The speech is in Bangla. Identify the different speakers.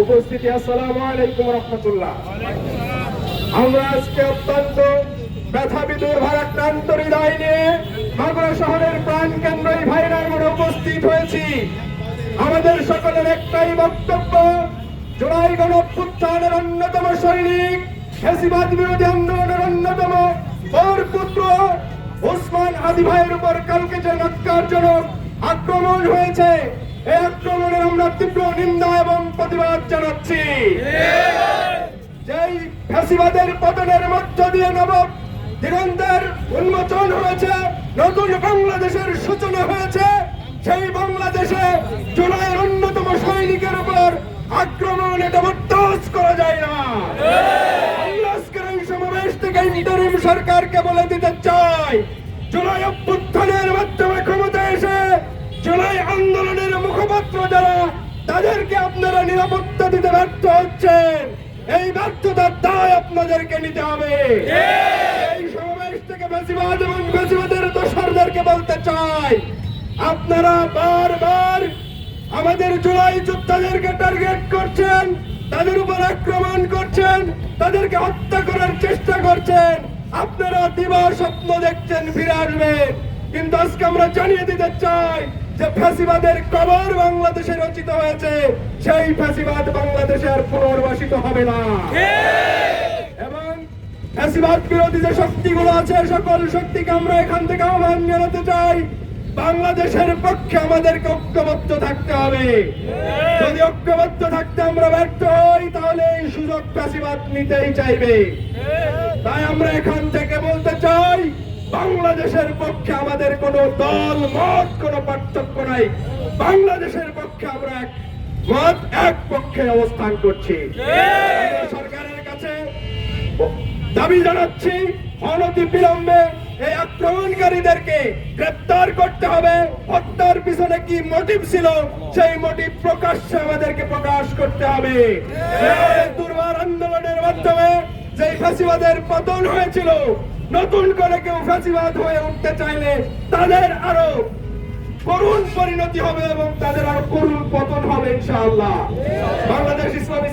Speaker 1: উপস্থিতি, আসসালামু আলাইকুম রহমতুল্লাহ। আমরা আজকে অত্যন্ত শহরের প্রাণ কেন্দ্র এই উপস্থিত হয়েছি। আমাদের সকলের একটাই বক্তব্য, জুলাই গণপুত্থানের অন্যতম সৈনিক, ফেসিবাদ বিরোধী আন্দোলনের অন্যতম বর পুত্র ওসমান আদি ভাইয়ের উপর কালকে যে নক্কারজনক আক্রমণ হয়েছে এই আক্রমণের আমরা তীব্র নিন্দা এবং প্রতিবাদ জানাচ্ছি। যেই ফ্যাসিবাদের পতনের মধ্য দিয়ে নব দিগন্তের উন্মোচন হয়েছে, নতুন বাংলাদেশের সূচনা হয়েছে, সেই বাংলাদেশে জুলাইয়ের অন্যতম সৈনিকের উপর আক্রমণ এটা বরদাস্ত করা যায় না। আজকের এই সমাবেশ থেকে ইন্টারিম সরকারকে বলে দিতে চাই, জুলাই অভ্যুত্থানের মাধ্যমে ক্ষমতা এসে জুলাই আন্দোলনের মুখপাত্র যারা তাদেরকে আপনারা নিরাপত্তা দিতে ব্যর্থ হচ্ছেন এই ব্যর্থতার দায় আপনাদেরকে নিতে হবে। এই সমাবেশ থেকে বেশিবাদ এবং বেশিবাদের দোসরদেরকে বলতে চাই আপনারা বারবার আমাদের জুলাই যোদ্ধাদেরকে টার্গেট করছেন তাদের উপর আক্রমণ করছেন তাদেরকে হত্যা করার চেষ্টা করছেন। আপনারা দিবা স্বপ্ন দেখছেন ফিরে আসবেন। কিন্তু আজকে আমরা জানিয়ে দিতে চাই যে ফ্যাসিবাদের কবর বাংলাদেশে রচিত হয়েছে সেই ফ্যাসিবাদ বাংলাদেশে আর পুনর্বাসিত হবে না। এবং বিরোধী যে শক্তিগুলো আছে সকল শক্তিকে আমরা এখান থেকে আহ্বান জানাতে চাই বাংলাদেশের পক্ষে আমাদেরকে ঐক্যবদ্ধ থাকতে হবে। যদি ঐক্যবদ্ধ থাকতে আমরা ব্যর্থ হই তাহলে এই সুযোগ ফ্যাসিবাদ নিতেই চাইবে। তাই আমরা এখান থেকে বলতে চাই বাংলাদেশের পক্ষে আমাদের কোনো দল, মত, কোনো পার্থক্য নাই। বাংলাদেশের পক্ষে আমরা এক, মত এক পক্ষে অবস্থান করছি। সরকারের কাছে দাবি জানাচ্ছি, অনতি বিলম্বে এই আক্রমণকারীদেরকে গ্রেপ্তার করতে হবে। হত্যার পিছনে কি মোটিভ ছিল, সেই মোটিভ প্রকাশ্যে আমাদেরকে প্রকাশ করতে হবে। দুর্বার আন্দোলনের মাধ্যমে যে ফ্যাসিবাদের পতন হয়েছিল নতুন করে কেউ ফ্যাসিবাদ হয়ে উঠতে চাইলে তাদের আরও করুণ পরিণতি হবে এবং তাদের আরও করুণ পতন হবে, ইনশাআল্লাহ। বাংলাদেশ ইসলামী